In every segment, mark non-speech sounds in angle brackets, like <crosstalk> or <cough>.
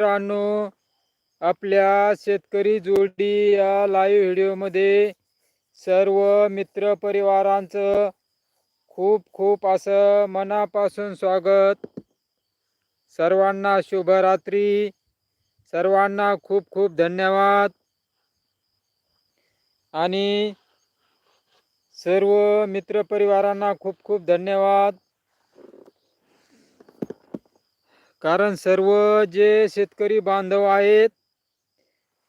मित्रांनो आपल्या शेतकरी जोडी या लाईव्ह व्हिडिओमध्ये सर्व मित्र परिवारांचं खूप खूप असं मनापासून स्वागत. सर्वांना शुभरात्री. सर्वांना खूप खूप धन्यवाद. आणि सर्व मित्रपरिवारांना खूप खूप धन्यवाद. कारण सर्व जे शेतकरी बांधव आहेत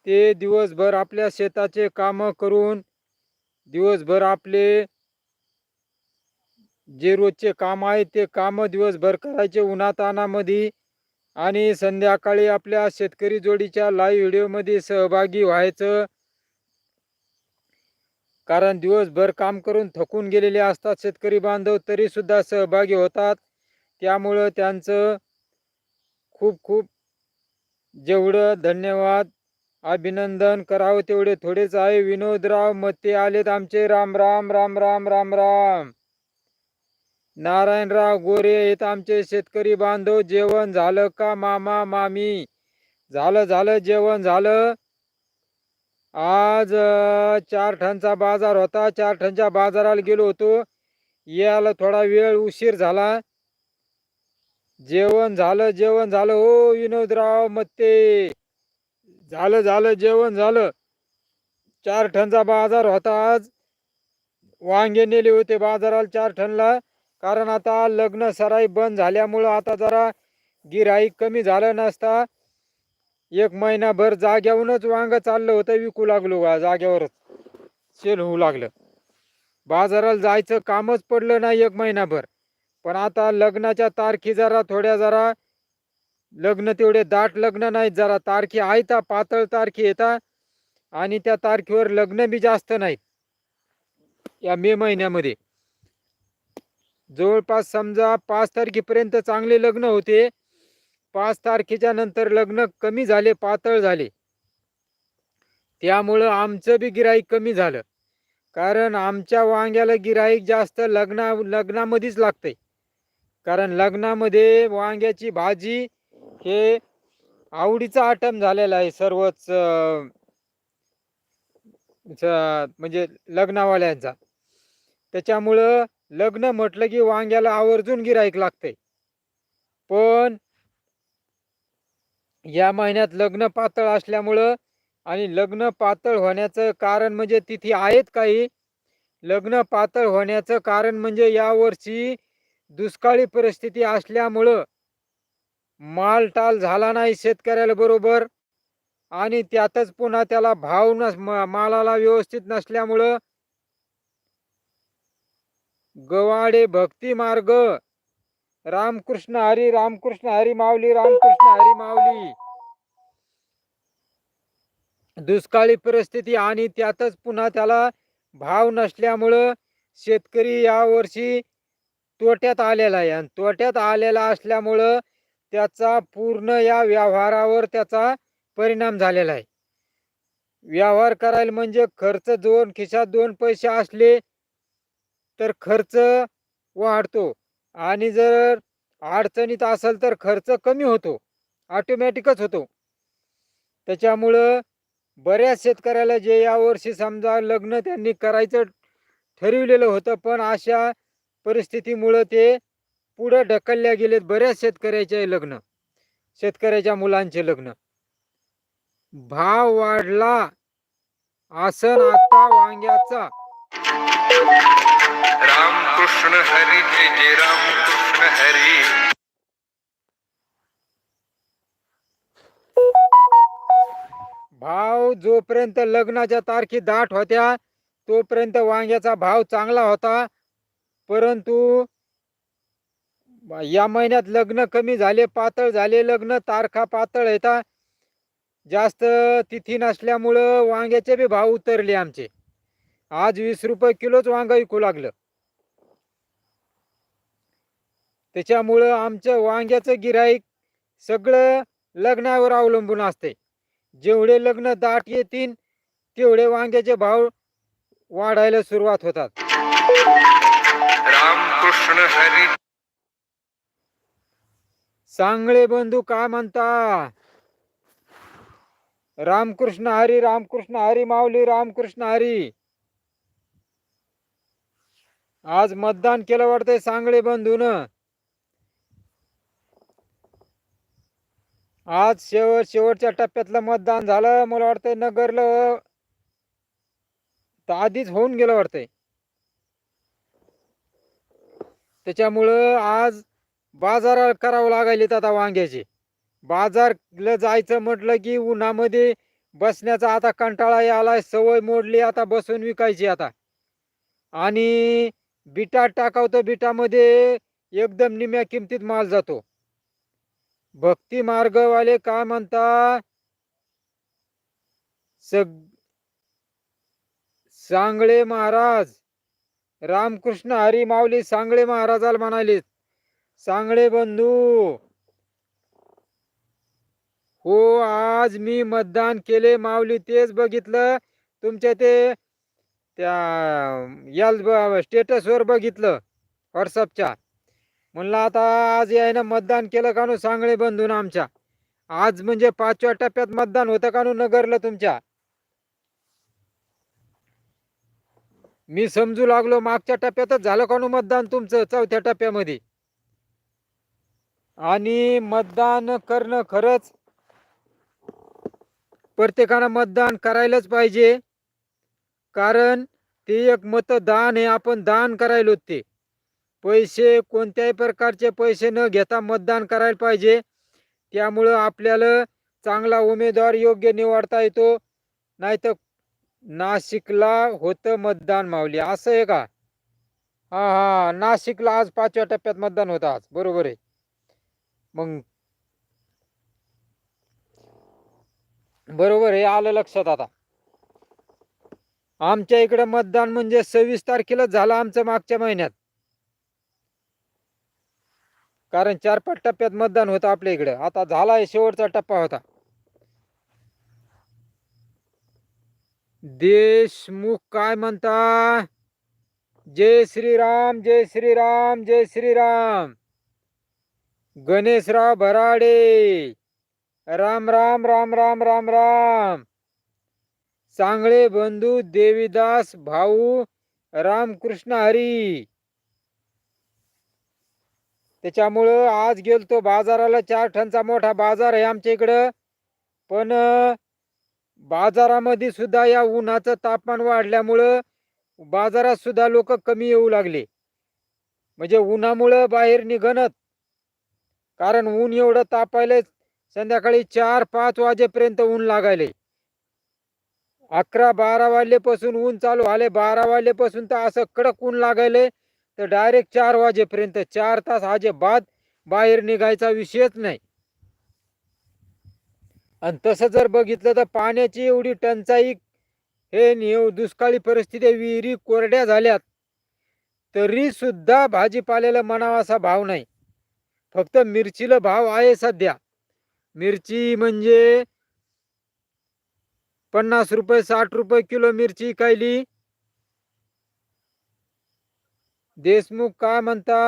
ते दिवसभर आपल्या शेताचे काम करून दिवसभर आपले जे रोजचे काम आहे ते काम दिवसभर करायचे उन्हातानामध्ये आणि संध्याकाळी आपल्या शेतकरी जोडीच्या लाईव्ह व्हिडिओमध्ये सहभागी व्हायचं. कारण दिवसभर काम करून थकून गेलेले असतात शेतकरी बांधव तरीसुद्धा सहभागी होतात. त्यामुळं त्यांचं खूप खूप जेवढं धन्यवाद अभिनंदन करावं तेवढे थोडेच आहे. विनोदराव मते आलेत आमचे. राम राम राम राम राम राम. नारायणराव गोरे येत आमचे. शेतकरी बांधव जेवण झालं का मामा मामी? झालं झालं जेवण झालं. आज चार ठनचा बाजार होता. चार ठनच्या बाजाराला गेलो होतो. यायला थोडा वेळ उशीर झाला. जेवण झालं जेवण झालं. हो विनोदराव मत्ते. झालं झालं जेवण झालं. चार ठनचा बाजार होता आज. वांगे नेले होते बाजाराला चार ठनला कारण आता लग्न सराई बंद झाल्यामुळं आता जरा गिराईक कमी झालं नसता एक महिनाभर जाग्याहूनच वांग चाललं होतं विकू लागलो जाग्यावरच. सेल होऊ लागलं. बाजाराला जायचं कामच पडलं नाही एक महिनाभर. पण आता लग्नाच्या तारखी जरा थोड्या जरा लग्न तेवढे दाट लग्न नाहीत जरा. तारखी आहेत पातळ तारखी येतात आणि त्या तारखेवर लग्न बी जास्त नाहीत. या मे महिन्यामध्ये. जवळपास समजा पाच तारखेपर्यंत चांगले लग्न होते. पाच तारखेच्या नंतर लग्न कमी झाले पातळ झाले. त्यामुळं आमचं बी गिराईक कमी झालं. कारण आमच्या वांग्याला गिराईक जास्त लग्ना लग्नामध्येच लागतंय. कारण लग्नामध्ये वांग्याची भाजी हे आवडीचा आटम झालेला आहे सर्वच म्हणजे लग्नावाल्यांचा. त्याच्यामुळं लग्न म्हटलं की वांग्याला आवर्जून गिराईक लागतंय पण या महिन्यात लग्न पातळ असल्यामुळं आणि लग्न पातळ होण्याचं कारण म्हणजे तिथे आहेत काही. लग्न पातळ होण्याचं कारण म्हणजे यावर्षी दुष्काळी परिस्थिती असल्यामुळं मालटाल झाला नाही शेतकऱ्याला बरोबर आणि त्यातच पुन्हा त्याला भाव नस मालाला व्यवस्थित नसल्यामुळं गवाडे भक्ती मार्ग. रामकृष्ण हरी रामकृष्ण हरी माऊली रामकृष्ण हरी माऊली. दुष्काळी परिस्थिती आणि त्यातच पुन्हा त्याला भाव नसल्यामुळं शेतकरी यावर्षी तोट्यात आलेला आहे. आणि तोट्यात आलेला असल्यामुळं त्याचा पूर्ण या व्यवहारावर त्याचा परिणाम झालेला आहे. व्यवहार करायला म्हणजे खर्च दोन खिशात दोन पैसे असले तर खर्च वाढतो. आणि जर अडचणीत असेल तर खर्च कमी होतो. ऑटोमॅटिकच होतो. त्याच्यामुळं बऱ्याच शेतकऱ्याला जे यावर्षी समजा लग्न त्यांनी करायचं ठरविलेलं होतं पण अशा परिस्थितीमुळं ते पुढं ढकलल्या गेलेत बऱ्याच शेतकऱ्याचे लग्न शेतकऱ्याच्या मुलांचे लग्न. भाव वाढला आसन आता वांग्याचा. रामकृष्ण हरी जय जय रामकृष्ण हरी. भाव जोपर्यंत लग्नाच्या तारखी दाट होत्या तोपर्यंत वांग्याचा भाव चांगला होता. परंतु या महिन्यात लग्न कमी झाले पातळ झाले लग्न तारखा पातळ येतात जास्त तिथी नसल्यामुळं वांग्याचे बी भाव उतरले आमचे. आज वीस रुपये किलोच वांग विकू लागलं. त्याच्यामुळं आमचं वांग्याचं गिराईक सगळं लग्नावर अवलंबून असते. जेवढे लग्न दाट येतील तेवढे वांग्याचे भाव वाढायला सुरुवात होतात. रामकृष्ण हरी। सांगळे बंधू काय म्हणता? रामकृष्ण हरी रामकृष्ण हरी माऊली रामकृष्ण हरी। आज मतदान केलं वाटतंय सांगळे बंधून। आज शेवट शेवटच्या टप्प्यातलं मतदान झालं मला वाटतंय नगरला तर आधीच होऊन गेलं वाटतंय। त्याच्यामुळं आज बाजार करावं लागायलेत आता वांग्याचे. बाजारला जायचं म्हटलं की उन्हामध्ये बसण्याचा आता कंटाळा आलाय सवय मोडली आता बसून विकायची आता. आणि बिटा टाकावतो बिटामध्ये एकदम निम्या किमतीत माल जातो. भक्ती मार्गवाले काय म्हणता? सग सांगळे महाराज. रामकृष्ण हरी माऊली सांगळे महाराजाला म्हणाले सांगळे बंधू हो आज मी मतदान केले माऊली तेच बघितलं तुमच्या ते त्या याल स्टेटसवर बघितलं व्हॉट्सअपच्या. म्हणलं आता आज यायनं मतदान केलं का नू सांगळे बंधून आमच्या? आज म्हणजे पाचव्या टप्प्यात मतदान होतं का नु नगरला तुमच्या? मी समजू लागलो मागच्या टप्प्यातच झालं का मतदान तुमचं चौथ्या टप्प्यामध्ये? आणि मतदान करणं खरंच प्रत्येकानं मतदान करायलाच पाहिजे. कारण ते एक मतदान आहे आपण दान करायलो ते. पैसे कोणत्याही प्रकारचे पैसे न घेता मतदान करायला पाहिजे. त्यामुळं आपल्याला चांगला उमेदवार योग्य निवडता येतो. नाही तर नाशिकला होतं मतदान मावली असं आहे का? हा हा. नाशिकला आज पाचव्या टप्प्यात मतदान होतं आज. बरोबर आहे. मग बरोबर हे आलं लक्षात आता. आमच्या इकडं मतदान म्हणजे सव्वीस तारखेला झालं आमचं मागच्या महिन्यात. कारण चार पाच टप्प्यात मतदान होतं आपल्या इकडे. आता झालाय शेवटचा टप्पा होता. देशमुख काय म्हणता? जय श्रीराम जय श्रीराम जय श्रीराम. गणेशराव भराडे. राम राम राम राम राम राम. चांगले बंधू देवीदास भाऊ रामकृष्ण हरी. त्याच्यामुळं आज गेलतो बाजाराला चार ठनचा मोठा बाजार आहे आमच्या इकडं. पण बाजारामध्ये सुद्धा या उन्हाचं तापमान वाढल्यामुळं बाजारात सुद्धा लोक कमी येऊ लागले. म्हणजे उन्हामुळं बाहेर निघणत कारण ऊन एवढं तापायले संध्याकाळी चार पाच वाजेपर्यंत ऊन लागायले. अकरा बारा वाजलेपासून ऊन चालू आले बारा वाजलेपासून तर असं कडक ऊन लागायले. तर डायरेक्ट चार वाजेपर्यंत चार तास अजिबात बाहेर निघायचा विषयच नाही. आणि तसं जर बघितलं तर पाण्याची एवढी टंचाई हे नेव दुष्काळी परिस्थिती विहिरी कोरड्या झाल्यात. तरी सुद्धा भाजीपाल्याला म्हणावा असा भाव नाही. फक्त मिरचीला भाव आहे सध्या. मिरची म्हणजे पन्नास रुपये साठ रुपये किलो मिरची कायली. देशमुख काय म्हणता?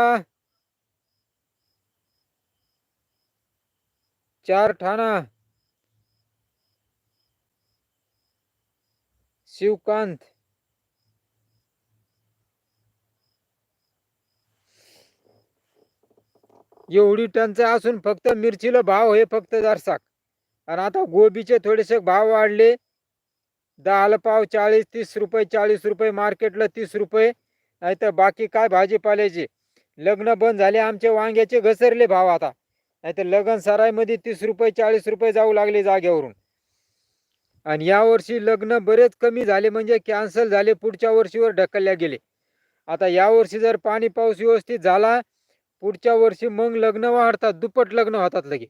चार ठाणा. शिवकांत. एवढी टंचाई असून फक्त मिरचीला भाव हे फक्त जरसाक. आणि आता गोबीचे थोडेसे भाव वाढले. दहाला पाव चाळीस तीस रुपये चाळीस रुपये मार्केटला तीस रुपये. नाही तर बाकी काय भाजीपाल्याचे. लग्न बंद झाले आमचे वांग्याचे घसरले भाव आता. नाही तर लग्न सरायमध्ये तीस रुपये चाळीस रुपये जाऊ लागले जागेवरून. आणि यावर्षी लग्न बरेच कमी झाले म्हणजे कॅन्सल झाले पुढच्या वर्षीवर ढकलल्या गेले. आता यावर्षी जर पाणी पाऊस व्यवस्थित झाला पुढच्या वर्षी मग लग्न वाढतात दुप्पट लग्न होतात लगे.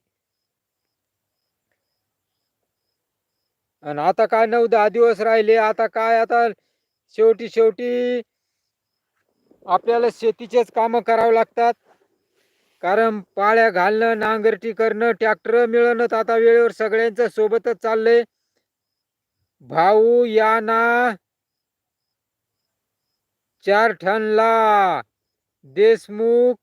आणि आता काय नऊ दहा दिवस राहिले आता काय आता शेवटी शेवटी आपल्याला शेतीचेच कामं करावं लागतात. कारण पाळ्या घालणं नांगरटी करणं ट्रॅक्टर मिळणं आता वेळेवर सगळ्यांचं सोबतच चाललंय. भाऊ या ना चार ठनला देशमुख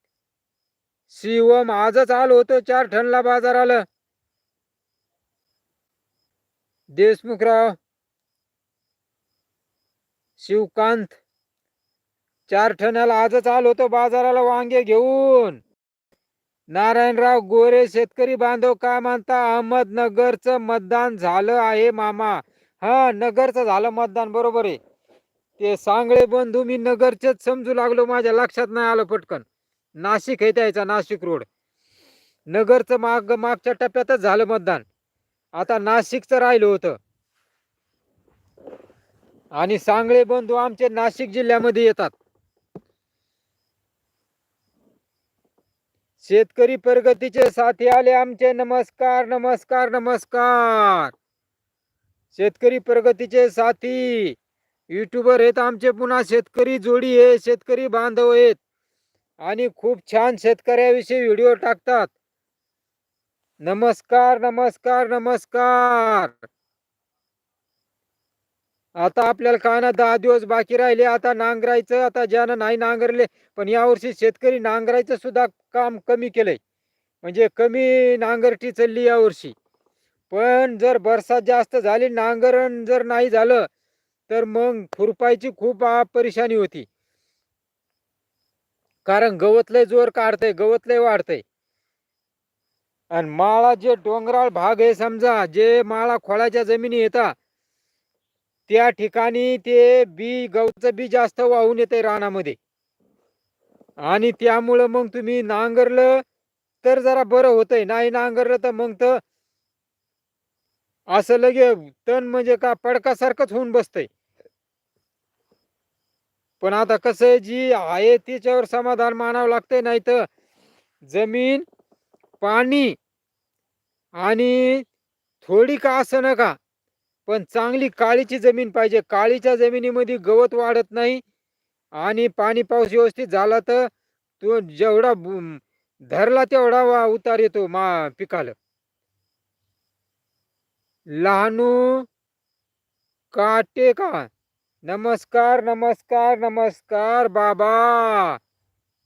शिवम आजच आलो होतो चार ठनला बाजाराला. देशमुखराव शिवकांत चार ठण्याला आजच आलो होतो बाजाराला वांगे घेऊन. नारायणराव गोरे शेतकरी बांधव काय म्हणता? अहमदनगरचं मतदान झालं आहे मामा. हा नगरचं झालं मतदान बरोबर आहे. ते सांगळे बंधू मी नगरचेच समजू लागलो माझ्या लक्षात नाही आलं पटकन. नाशिक हे त्याचा नाशिक रोड. नगरचं माग मागच्या टप्प्यातच झालं मतदान. आता नाशिकचं राहिलं होतं. आणि सांगळे बंधू आमचे नाशिक जिल्ह्यामध्ये येतात. शेतकरी प्रगतीचे साथी आले आमचे. नमस्कार नमस्कार नमस्कार. शेतकरी प्रगतीचे साथी. युट्यूबर आहेत आमचे पुन्हा. शेतकरी जोडी आहे शेतकरी बांधव आहेत. आणि खूप छान शेतकऱ्याविषयी व्हिडिओ टाकतात. नमस्कार नमस्कार नमस्कार. आता आपल्याला काय ना दहा दिवस बाकी राहिले. आता नांगरायचं आता ज्यानं नाही नांगरले पण यावर्षी शेतकरी नांगरायचं सुद्धा काम कमी केलंय. म्हणजे कमी नांगरटी चालली यावर्षी. पण जर बरसात जास्त झाली नांगरण जर नाही झालं तर मग खुरपायची खूप परेशानी होती. कारण गवत लय जोर काढतंय गवत लय वाढतंय. आणि माळा जे डोंगराळ भाग आहे समजा जे माळा खोळाच्या जमिनी येतात त्या ठिकाणी ते बी गवचं बी जास्त वाहून येते रानामध्ये. आणि त्यामुळं मग तुम्ही नांगरलं तर जरा बरं होतंय. नाही नांगरलं तर मग तर असं लगे तण म्हणजे का पडकासारखंच होऊन बसतंय. पण आता कसं आहे, जी आहे तिच्यावर समाधान मानावं लागतंय नाही तर जमीन पाणी आणि थोडी का असं नका पण चांगली काळीची जमीन पाहिजे. काळीच्या जमिनीमध्ये गवत वाढत नाही आणि पाणी पाऊस व्यवस्थित झाला तर तो जेवढा धरला तेवढा वा उतार येतो मा पिकाला. लहानू काटे का नमस्कार नमस्कार नमस्कार बाबा।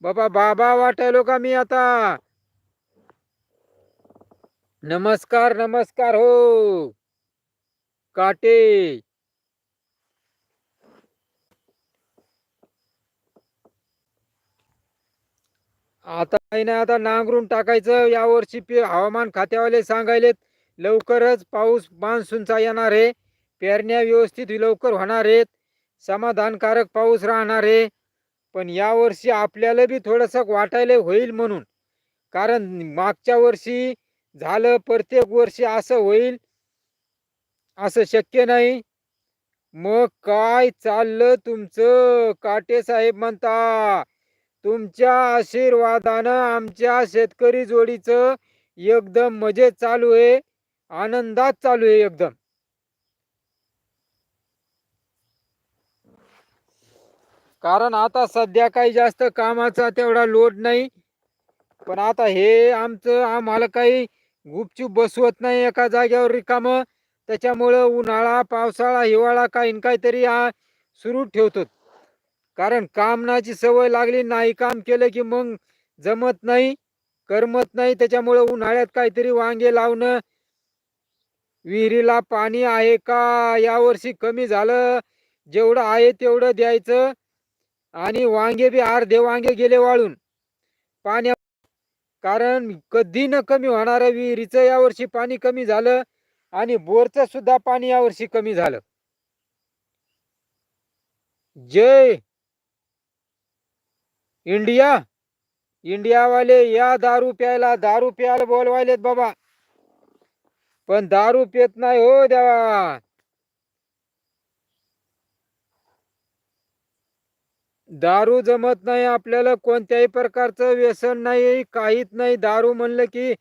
बाबा बाबा वाटायलो का मी आता? नमस्कार नमस्कार हो। काटे। आता काही ना आता नांगरून टाकायचं. यावर्षी पे हवामान खात्यावाले सांगायलेत लवकरच पाऊस मान्सूनचा येणार आहे. पेरण्या व्यवस्थित लवकर होणार आहेत. समाधानकारक पाऊस राहणार आहे. पण यावर्षी आपल्याला बी थोडंसं वाटायला होईल म्हणून. कारण मागच्या वर्षी झालं प्रत्येक वर्षी असं होईल. असं शक्य नाही. मग काय चाललं तुमचं? काटे साहेब म्हणता तुमच्या आशीर्वादानं आमच्या शेतकरी जोडीचं एकदम मजेत चालू आहे. आनंदात चालू आहे एकदम. कारण आता सध्या काही जास्त कामाचा तेवढा लोड नाही. पण आता हे आमचं आम्हाला काही गुपचूप बसवत नाही एका जागेवर रिकाम. त्याच्यामुळं उन्हाळा पावसाळा हिवाळा काही काहीतरी आ सुरू ठेवतो कारण कामनाची सवय लागली नाही काम केलं की मग जमत नाही करमत नाही. त्याच्यामुळं उन्हाळ्यात काहीतरी वांगे लावणं विहिरीला पाणी आहे का? यावर्षी कमी झालं. जेवढं आहे तेवढं द्यायचं. आणि वांगे बी अर्धे वांगे गेले वाळून. पाण्या कारण कधी न कमी होणार विहिरीचं यावर्षी पाणी कमी झालं. आणि बोरचं सुद्धा पाणी यावर्षी कमी झालं. जय इंडिया. इंडियावाले या दारू प्यायला दारू प्यायला बोलवायलेत बाबा. पण दारू पित नाही हो देवा. दारू जमत नाही आपल्याला कोणत्याही प्रकारचं व्यसन नाही काहीच नाही. दारू म्हणलं की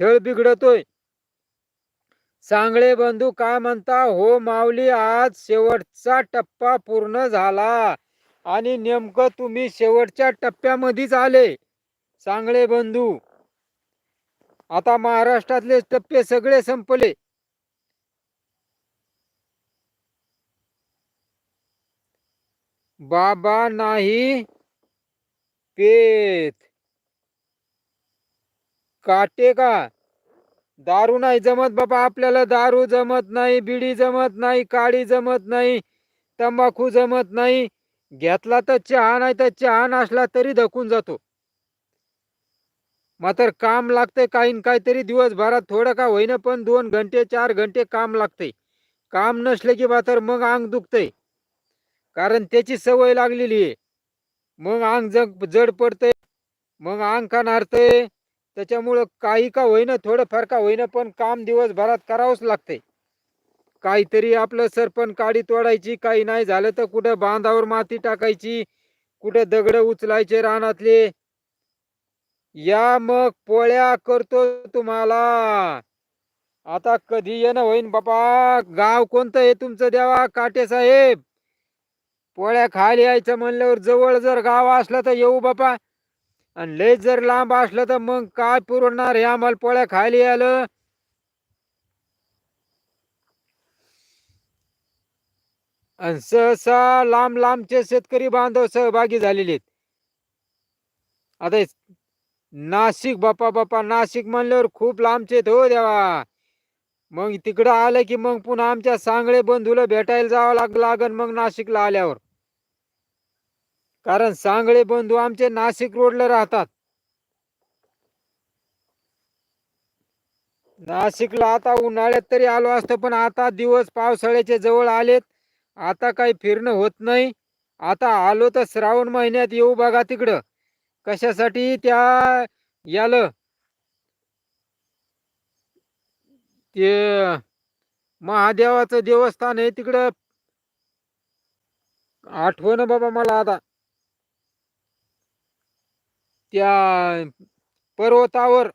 खेळ बिघडतोय. सांगळे बंधू काय म्हणता हो माऊली आज शेवटचा टप्पा पूर्ण झाला आणि नेमकं तुम्ही शेवटच्या टप्प्यामध्येच आले. सांगळे बंधू आता महाराष्ट्रातले टप्पे सगळे संपले. बाबा नाही पेत. काटे का? दारू नाही जमत बाबा आपल्याला दारू जमत नाही बिडी जमत नाही काळी जमत नाही तंबाखू जमत नाही. घेतला तर चहा नाही तर चहा नसला तरी धकून जातो. मात्र काम लागतंय काही काहीतरी. दिवसभरात थोडं का होईना पण दोन घंटे चार घंटे काम लागतंय. काम नसले की बा तर मग अंग दुखतंय. कारण त्याची सवय लागलेली आहे. मग अंग जग जड पडतंय. मग अंग का नारतंय. त्याच्यामुळं काही का होईना थोडंफार का होईना पण काम दिवसभरात करावंच लागतंय. काहीतरी आपलं सरपण काडी तोडायची काही नाही झालं तर कुठं बांधावर माती टाकायची कुठं दगड उचलायचे रानातले. या मग पोळ्या करतो तुम्हाला. आता कधी येणं होईन बापा? गाव कोणतं आहे तुमचं देवा? काटे साहेब. पोळ्या खायला यायचं म्हणल्यावर जवळ जर गाव असलं तर येऊ बापा. आणि लय जर लांब असलं तर मग काय पुरवणार हे आम्हाला पोळ्या खायला यायला? आणि सहसा लांब लांबचे शेतकरी बांधव सहभागी झालेले आहेत. आता नाशिक बापा बापा नाशिक म्हणल्यावर खूप लांबचे आहेत हो देवा. मग तिकडं आलं की मग पुन्हा आमच्या सांगळे बंधूला भेटायला जावं लाग लागन मग नाशिकला आल्यावर. कारण सांगळे बंधू आमचे नाशिक रोडला राहतात. नाशिकला आता उन्हाळ्यात तरी आलो असतो पण आता दिवस पावसाळ्याचे जवळ आलेत. आता काही फिरणं होत नाही. आता आलो तर श्रावण महिन्यात येऊ बघा तिकडं. कशासाठी त्या यालं? ते महादेवाचं देवस्थान आहे तिकडं. आठवण बाबा मला आता. त्या पर्वतावर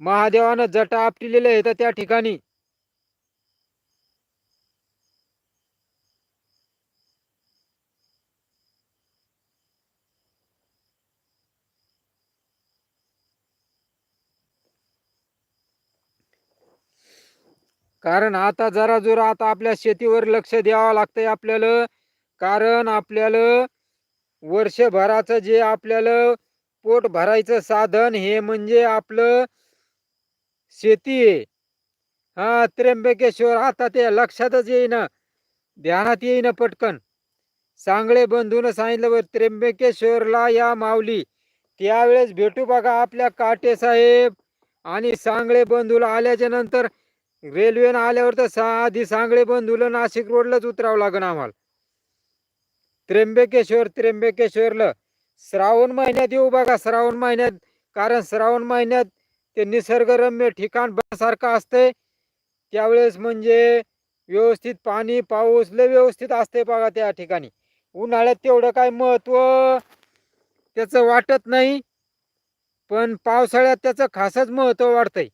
महादेवानं जटा आपटिलेल्या आहेत त्या ठिकाणी. कारण आता जरा जोर आता आपल्या शेतीवर लक्ष द्यावं लागतंय आपल्याला. कारण आपल्याला वर्षभराचं जे आपल्याला पोट भरायचं साधन हे म्हणजे आपलं शेती आहे. हा त्र्यंबकेश्वर आता ते लक्षातच येईना. ध्यानात येईना पटकन. सांगळे बंधून सांगितलं त्र्यंबकेश्वरला या माऊली. त्यावेळेस भेटू बघा आपल्या काटे साहेब. आणि सांगळे बंधूला आल्याच्यानंतर रेल्वेनं आल्यावर तर सा आधी सांगळे बंधूला नाशिक रोडलाच उतरावं लागेल आम्हाला. त्र्यंबकेश्वर त्र्यंबकेश्वरला. श्रावण महिन्यात येऊ बघा श्रावण महिन्यात. कारण श्रावण महिन्यात ते निसर्गरम्य ठिकाण सारखं असतंय. त्यावेळेस म्हणजे व्यवस्थित पाणी पाऊस लय व्यवस्थित असते बघा त्या ठिकाणी. उन्हाळ्यात तेवढं काय महत्त्व त्याचं वाटत नाही. पण पावसाळ्यात त्याचं खासच महत्त्व वाढतंय.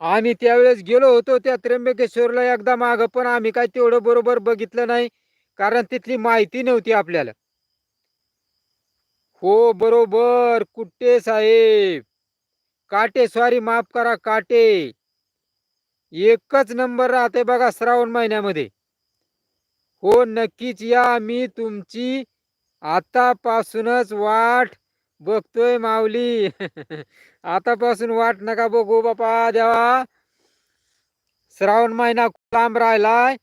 आम्ही त्यावेळेस गेलो होतो त्या त्र्यंबकेश्वरला एकदा माग पण आम्ही काय तेवढं बरोबर बघितलं नाही कारण तिथली माहिती नव्हती आपल्याला. हो बरोबर कुट्टे साहेब. काटे स्वारी माफ करा काटे. एकच नंबर राहते बघा श्रावण महिन्यामध्ये. हो नक्कीच या मी तुमची आतापासूनच वाट बघतोय माऊली. <laughs> आतापासून वाट नका बघू बापा देवा. श्रावण महिना खूप लांब राहिलाय.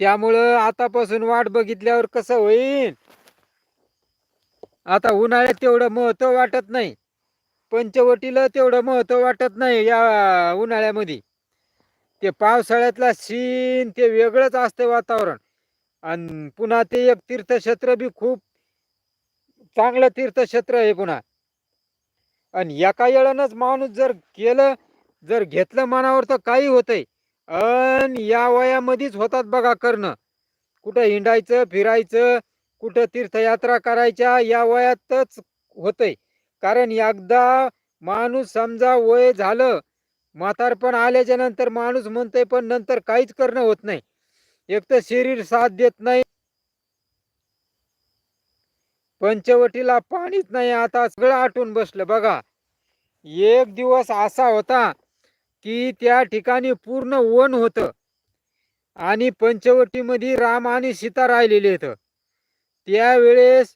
त्यामुळं आतापासून वाट बघितल्यावर कसं होईल? आता उन्हाळ्यात तेवढं महत्त्व वाटत नाही. पंचवटीला तेवढं महत्त्व वाटत नाही या उन्हाळ्यामध्ये. ते पावसाळ्यातला शीन ते वेगळंच असतं वातावरण. आणि पुन्हा ते एक तीर्थक्षेत्र बी खूप चांगलं तीर्थक्षेत्र आहे पुन्हा. आणि एका येळानंच माणूस जर केलं जर घेतलं मनावर तर काही होतंय. अन या वयामध्येच होतात बघा करणं. कुठं हिंडायचं फिरायचं कुठं तीर्थयात्रा करायच्या या वयातच होतंय. कारण एकदा माणूस समजा वय झालं म्हातारपण आल्याच्यानंतर माणूस म्हणतोय पण नंतर काहीच करणं होत नाही. एक तर शरीर साथ देत नाही. पंचवटीला पाणीच नाही आता सगळं आटून बसलं. बघा एक दिवस असा होता की त्या ठिकाणी पूर्ण वन होतं आणि पंचवटीमध्ये राम आणि सीता राहिलेले आहेत. त्यावेळेस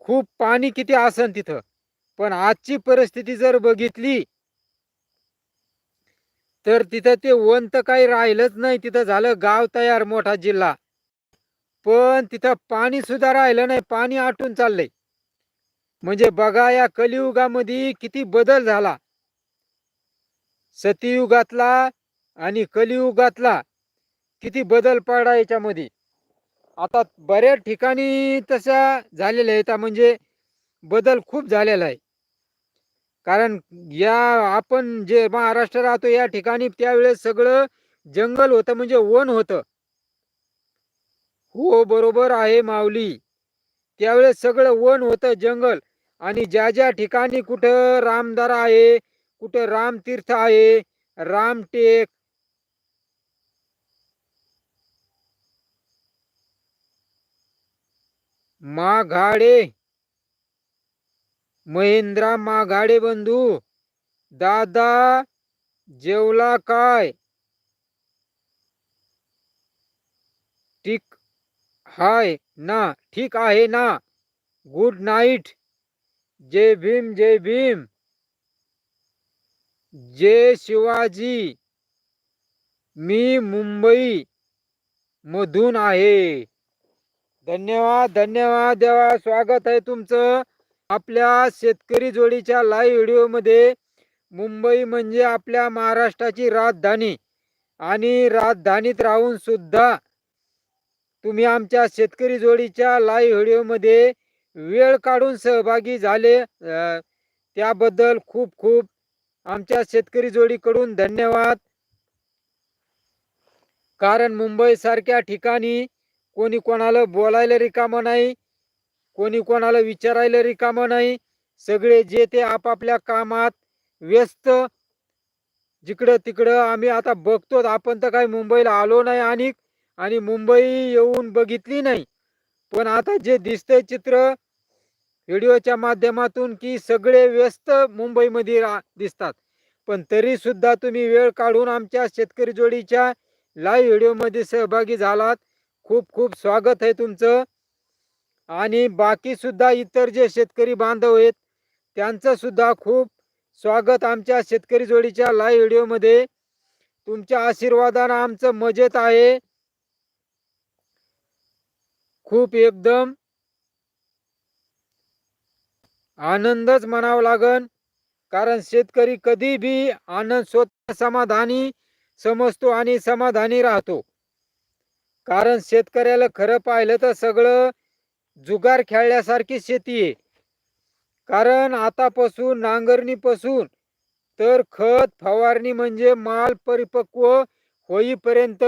खूप पाणी किती असन तिथं. पण आजची परिस्थिती जर बघितली तर तिथं ते वन तर काही राहिलंच नाही. तिथं झालं गाव तयार मोठा जिल्हा. पण तिथं पाणी सुद्धा राहिलं नाही पाणी आटून चाललंय. म्हणजे बघा या कलियुगामध्ये किती बदल झाला. सतियुगातला आणि कलियुगातला किती बदल पडा याच्यामध्ये. आता बऱ्याच ठिकाणी तशा झालेल्या आहेत म्हणजे बदल खूप झालेला आहे. कारण या आपण जे महाराष्ट्र राहतो या ठिकाणी त्यावेळेस सगळं जंगल होतं म्हणजे वन होतं. हो बरोबर आहे माऊली. त्यावेळेस सगळं वन होतं जंगल आणि ज्या ज्या ठिकाणी कुठं रामदारा आहे कुठं रामतीर्थ आहे रामटेक माघाडे. महेंद्रा माघाडे बंधू. दादा जेवला काय ठीक हाय ना ठीक आहे ना. गुड नाईट जय भीम जय भीम. जय शिवाजी. मी मुंबई मधून आहे. धन्यवाद धन्यवाद. देवा स्वागत आहे तुमचं. आपल्या शेतकरी जोडीच्या लाईव्ह व्हिडिओमध्ये मुंबई म्हणजे आपल्या महाराष्ट्राची राजधानी. आणि राजधानीत राहून सुद्धा तुम्ही आमच्या शेतकरी जोडीच्या लाईव्ह व्हिडिओमध्ये वेळ काढून सहभागी झाले. त्याबद्दल खूप खूप आमच्या शेतकरी जोडीकडून धन्यवाद. कारण मुंबईसारख्या ठिकाणी कोणी कोणाला बोलायला रिकामं नाही कोणी कोणाला विचारायला रिकामं नाही. सगळे जे ते आपापल्या कामात व्यस्त जिकडं तिकडं आम्ही आता बघतो आपण तर काही मुंबईला आलो नाही आणि आणि मुंबई येऊन बघितली नाही. पण आता जे दिसतंय चित्र व्हिडिओच्या माध्यमातून की सगळे व्यस्त मुंबईमध्ये रा- दिसतात. पण तरी सुद्धा तुम्ही वेळ काढून आमच्या शेतकरी जोडीच्या लाईव्ह व्हिडिओमध्ये सहभागी झालात. खूप खूप स्वागत आहे तुमचं. आणि बाकी सुद्धा इतर जे शेतकरी बांधव आहेत त्यांचं सुद्धा खूप स्वागत आमच्या शेतकरी जोडीच्या लाईव्ह व्हिडिओमध्ये. तुमच्या आशीर्वादानं आमचं मजेत आहे. खूप एकदम आनंदच म्हणावं लागन. कारण शेतकरी कधी बी आनंद स्वतः समाधानी समजतो आणि समाधानी राहतो. कारण शेतकऱ्याला खरं पाहिलं तर सगळं जुगार खेळल्यासारखी शेती आहे. कारण आतापासून नांगरणीपासून तर खत फवारणी म्हणजे माल परिपक्व होईपर्यंत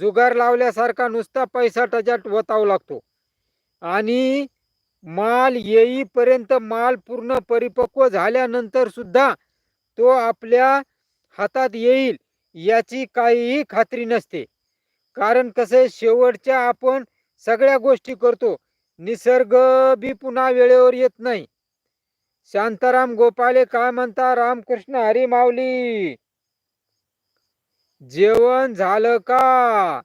जुगार लावल्यासारखा नुसता पैसा टजाट वतावा लागतो. आणि माल येईपर्यंत माल पूर्ण परिपक्व झाल्यानंतर सुद्धा तो आपल्या हातात येईल याची काहीही खात्री नसते. कारण कसं आहे शेवटच्या आपण सगळ्या गोष्टी करतो निसर्ग बी पुन्हा वेळेवर येत नाही. शांताराम गोपाले काय म्हणता? रामकृष्ण हरी माऊली! जेवण झालं का?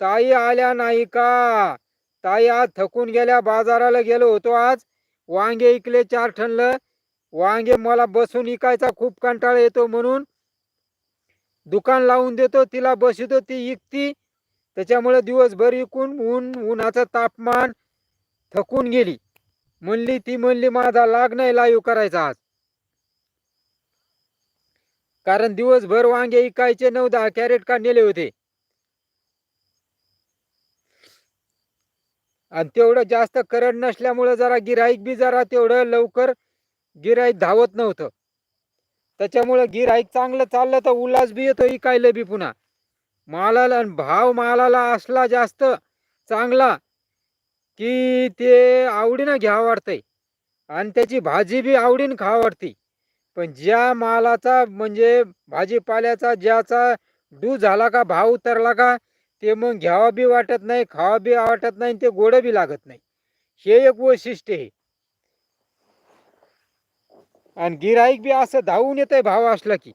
ताई आल्या नाही का? ताई आज थकून गेल्या बाजाराला गेलो होतो आज. वांगे इकले चार ठणलं. वांगे मला बसून इकायचा खूप कंटाळा येतो म्हणून. दुकान लावून देतो तिला बसवतो ती इकती. त्याच्यामुळे दिवसभर इकून ऊन उन्हाचं तापमान थकून गेली. म्हणली ती म्हणली माझा लाग नाही लाईव्ह करायचा आज. कारण दिवसभर वांगे इकायचे नऊ दहा कॅरेट का नेले होते. आणि तेवढं जास्त करंट नसल्यामुळं जरा गिराईक बी जरा तेवढं लवकर गिराईक धावत नव्हतं. त्याच्यामुळं गिराईक चांगलं चाललं तर उल्हास बी येतो इकायला बी पुन्हा. मालाला भाव मालाला असला जास्त चांगला की ते आवडीनं घ्यावं वाटतंय. आणि त्याची भाजी बी आवडीनं खावं वाटते पण ज्या मालाचा म्हणजे भाजीपाल्याचा ज्याचा डू झाला का भाव उतरला का ते मग घ्यावा बी वाटत नाही खावा बी वाटत नाही आणि ते गोड बी लागत नाही. हे एक वैशिष्ट्य आहे. आणि गिराईक बी असं धावून येतंय भाव असला की.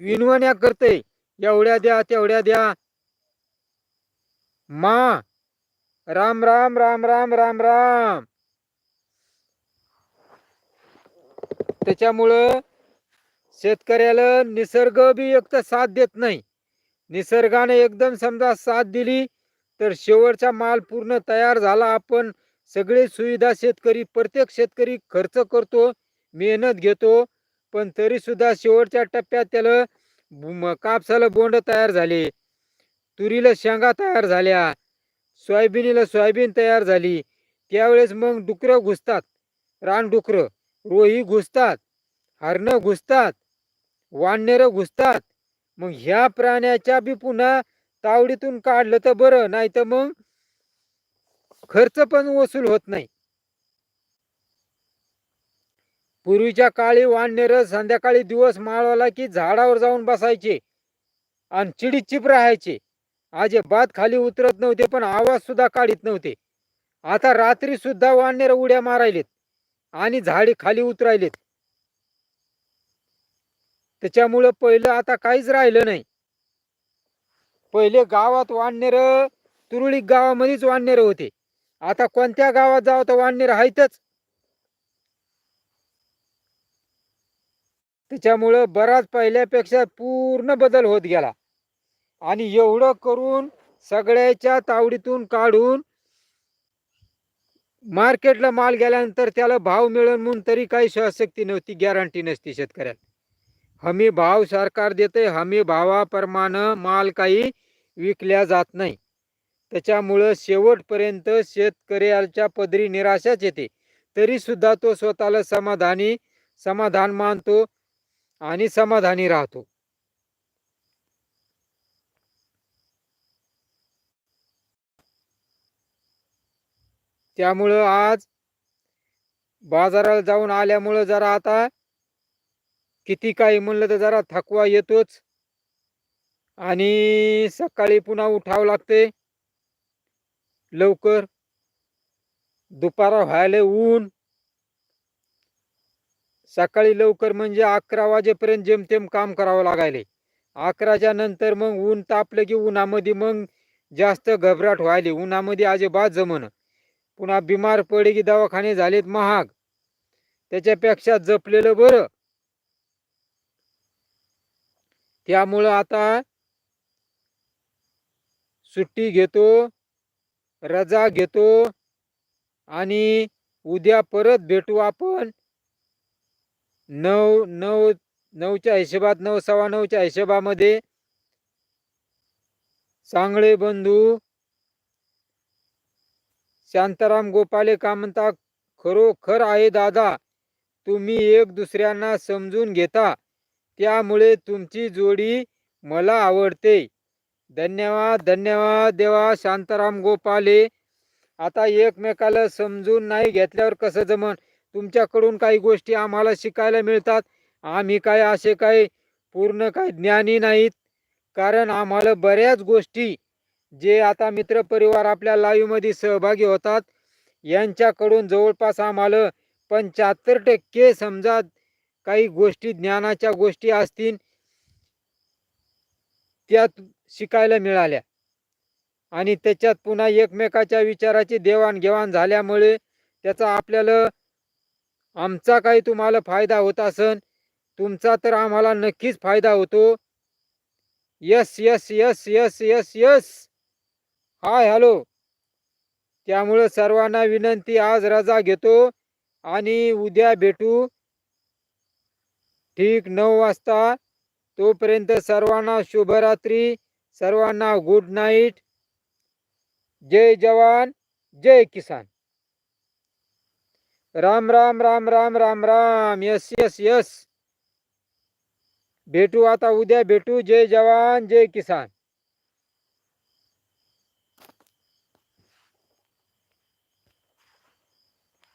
विनवण्या करतय एवढ्या द्या तेवढ्या द्या. मा राम राम राम राम राम राम. त्याच्यामुळं शेतकऱ्याला निसर्ग बी एक तर साथ देत नाही. निसर्गाने एकदम समजा साथ दिली तर शेवटचा माल पूर्ण तयार झाला आपण सगळी सुविधा शेतकरी प्रत्येक शेतकरी खर्च करतो मेहनत घेतो पण तरी सुद्धा शेवटच्या टप्प्यात त्याला कापसाला बोंड तयार झाले तुरीला शेंगा तयार झाल्या सोयाबीनीला सोयाबीन तयार झाली त्यावेळेस मग डुकरं घुसतात रानडुकरं. रोही घुसतात हरणं घुसतात वाननेरं घुसतात. मग ह्या प्राण्याच्या बी पुन्हा तावडीतून काढलं तर बरं नाही तर मग खर्च पण वसूल होत नाही. पूर्वीच्या काळी वाननेर संध्याकाळी दिवस माळवला की झाडावर जाऊन बसायचे आणि चिडीचिप राहायचे. अजिबात खाली उतरत नव्हते पण आवाज सुद्धा काढीत नव्हते. आता रात्री सुद्धा वाननेर उड्या मारायलेत. आणि झाडे खाली उतरायलेत. त्याच्यामुळं पहिलं आता काहीच राहिलं नाही. पहिले गावात वाननेर तुरळी गावामध्येच वाननेर होते. आता कोणत्या गावात जावं तर वाननेर आहेतच. त्याच्यामुळं बराच पहिल्यापेक्षा पूर्ण बदल होत गेला. आणि एवढं करून सगळ्याच्या तावडीतून काढून मार्केटला माल गेल्यानंतर त्याला भाव मिळेल म्हणून तरी काही सहशक्ती नव्हती गॅरंटी नसती शेतकऱ्याला. हमी भाव सरकार देते हमी भावाप्रमाणे माल काही विकल्या जात नाही. त्याच्यामुळं शेवटपर्यंत शेतकऱ्याच्या पदरी निराशाच येते. तरीसुद्धा तो स्वतःला समाधानी समाधान मानतो आणि समाधानी राहतो. त्यामुळं आज बाजाराला जाऊन आल्यामुळं जरा आता किती काही म्हणलं तर जरा थकवा येतोच. आणि सकाळी पुन्हा उठावं लागते. लवकर. दुपारा व्हायला ऊन. सकाळी लवकर म्हणजे अकरा वाजेपर्यंत जेमतेम काम करावं लागायले. अकराच्या नंतर मग ऊन तापलं की उन्हामध्ये मग जास्त घबराट व्हायली. उन्हामध्ये अजिबात जमणं. पुन्हा बिमार पडे की दवाखाने झालेत महाग. त्याच्यापेक्षा जपलेलं बरं. त्यामुळं आता सुट्टी घेतो रजा घेतो आणि उद्या परत भेटू आपण. नऊ नऊ नऊच्या हिशोबात नऊ सव्वा नऊच्या हिशोबामध्ये. चांगले बंधू शांताराम गोपाले का म्हणता खरोखर आहे दादा तुम्ही एक दुसऱ्यांना समजून घेता त्यामुळे तुमची जोडी मला आवडते. धन्यवाद धन्यवाद देवा शांताराम गोपाले. आता एकमेकाला समजून नाही घेतल्यावर कसं जमन? तुमच्याकडून काही गोष्टी आम्हाला शिकायला मिळतात. आम्ही काय असे काही पूर्ण काही ज्ञानी नाहीत. कारण आम्हाला बऱ्याच गोष्टी जे आता मित्रपरिवार आपल्या लाईव्हमध्ये सहभागी होतात यांच्याकडून जवळपास आम्हाला पंच्याहत्तर टक्के समजा काही गोष्टी ज्ञानाच्या गोष्टी असतील त्यात शिकायला मिळाल्या. आणि त्याच्यात पुन्हा एकमेकाच्या विचाराची देवाणघेवाण झाल्यामुळे त्याचा आपल्याला आमचा काही तुम्हाला फायदा होत असन तुमचा तर आम्हाला नक्कीच फायदा होतो. Yes yes yes yes yes yes hi hello. त्यामुळं सर्वांना विनंती आज रजा घेतो आणि उद्या भेटू. ठीक नऊ वाजता. तोपर्यंत सर्वांना शुभरात्री. सर्वांना गुड नाईट जय जवान जय किसान. Ram Ram Ram Ram Ram Ram. Yes yes yes. भेटू आता उद्या भेटू. जय जवान जय किसान.